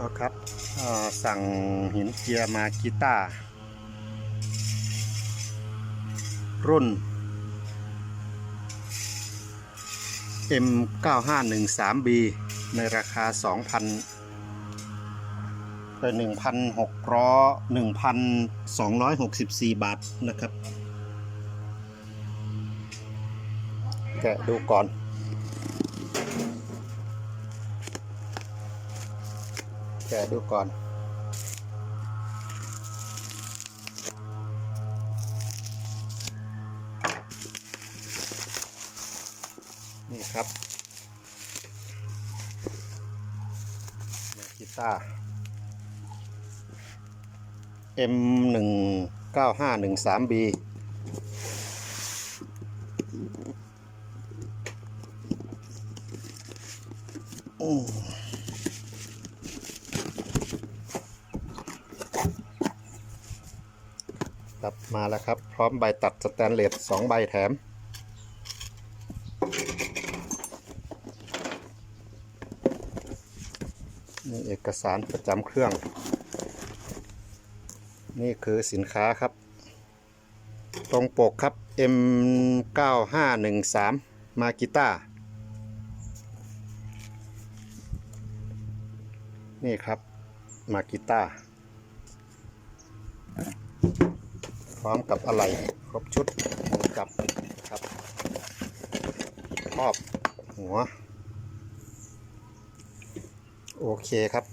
เอาครับสั่งหินเจียร์มากีตาร์รุ่น M9513B ในราคา 2,000เป็น1,600 1,264 บาทนะครับ แกะดูก่อน แกะดูก่อน นี่ครับกีตาร์ M หนึ่งเก้าห้าหนึ่งสาม B ครับมาแล้วครับ พร้อมใบตัดสแตนเลสสองใบแถม นี่เอกสารประจำเครื่อง นี่คือสินค้าครับ ตรงปกครับ M9513 มากิต้านี่ครับมากิต้า พร้อมกับอะไรครบชุดจับครับครอบหัว โอเคครับ